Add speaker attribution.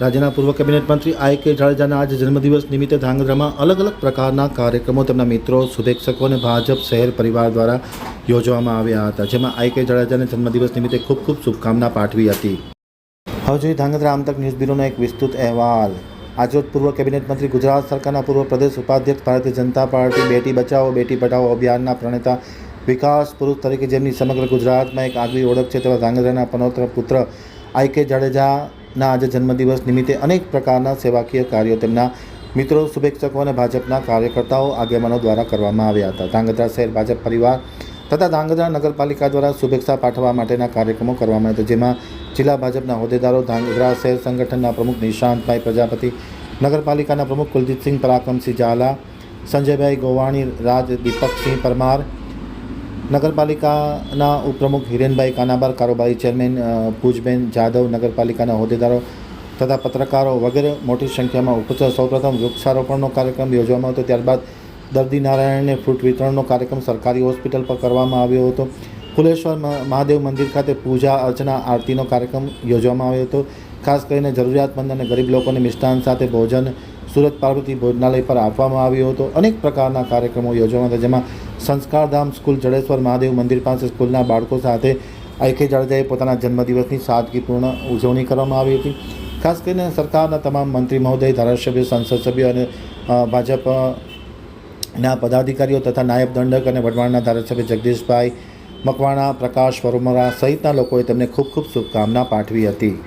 Speaker 1: રાજ્યના પૂર્વ કેબિનેટ મંત્રી આઈ કે જાડેજાના આજે જન્મદિવસ નિમિત્તે ધાંગધ્રામાં અલગ અલગ પ્રકારના કાર્યક્રમો તેમના મિત્રો, શુભેચ્છકો અને ભાજપ શહેર પરિવાર દ્વારા યોજવામાં આવ્યા હતા, જેમાં આઈ કે જાડેજાને જન્મદિવસ નિમિત્તે ખૂબ ખૂબ શુભકામના પાઠવી હતી. હવે જોઈએ ધાંગધ્રા આમતક ન્યૂઝ બ્યુરોનો એક વિસ્તૃત અહેવાલ. આજરોજ પૂર્વ કેબિનેટ મંત્રી ગુજરાત સરકારના પૂર્વ પ્રદેશ ઉપાધ્યક્ષ ભારતીય જનતા પાર્ટી, બેટી બચાવો, બેટી પઢાઓ અભિયાનના પ્રણેતા વિકાસ પુરુષ તરીકે જેમની સમગ્ર ગુજરાતમાં એક આગવી ઓળખ છે તેવા ધાંગધ્રાના પનોત્ર પુત્ર આઈ કે જાડેજાના આજે જન્મદિવસ નિમિત્તે અનેક પ્રકારના સેવાકીય કાર્યો તેમના મિત્રો, શુભેચ્છકો અને ભાજપના કાર્યકર્તાઓ આગેવાનો દ્વારા કરવામાં આવ્યા હતા. ધાંગધ્રા શહેર ભાજપ પરિવાર તથા ધાંગધ્રા નગરપાલિકા દ્વારા શુભેચ્છા પાઠવવા માટેના કાર્યક્રમો કરવામાં હતા, જેમાં જિલ્લા ભાજપના હોદ્દેદારો, ધાંગધ્રા શહેર સંગઠનના પ્રમુખ નિશાંતભાઈ પ્રજાપતિ, નગરપાલિકાના પ્રમુખ કુલજીતસિંહ પરાક્રમસિંહ ઝાલા, સંજયભાઈ ગોવાણી રાજ દીપકસિંહ પરમાર નગરપાલિકાના ઉપપ્રમુખ હિરેનભાઈ કાનાબાર, કારોબારી ચેરમેન પૂજબેન જાદવ નગરપાલિકાના હોદ્દેદારો તથા પત્રકારો વગેરે મોટી સંખ્યામાં ઉપસ્થિત. સૌપ્રથમ વૃક્ષારોપણનો કાર્યક્રમ યોજવામાં હતો ત્યારબાદ દર્દી નારાયણને ફ્રૂટ વિતરણનો કાર્યક્રમ સરકારી હોસ્પિટલ પર કરવામાં આવ્યો હતો. ફુલેશ્વર મહાદેવ મંદિર ખાતે પૂજા અર્ચના આરતીનો કાર્યક્રમ યોજવામાં આવ્યો હતો. ખાસ કરીને જરૂરિયાતમંદ અને ગરીબ લોકોને મિષ્ટાન સાથે ભોજન, સુરત પાર્વતી ભોજનાલય પર આપવામાં આવ્યો હતો. અનેક પ્રકારના કાર્યક્રમો યોજવામાં હતા, જેમાં સંસ્કારધામ સ્કૂલ જડેશ્વર મહાદેવ મંદિર પાસે સ્કૂલના બાળકો સાથે આઈકે જાડેજાએ પોતાના જન્મદિવસની સાદગીપૂર્ણ ઉજવણી કરવામાં આવી હતી. ખાસ કરીને સરકારના તમામ મંત્રી મહોદય ધારાસભ્ય સંસદ સભ્યો અને અ, ભાજપ ના પદાધિકારીઓ તથા નાયબ દંડક અને વઢવાણના ધારાસભ્ય જગદીશભાઈ મકવાણા પ્રકાશ વરોમરા સહિતના લોકોએ તેમને ખૂબ ખૂબ શુભકામના પાઠવી હતી.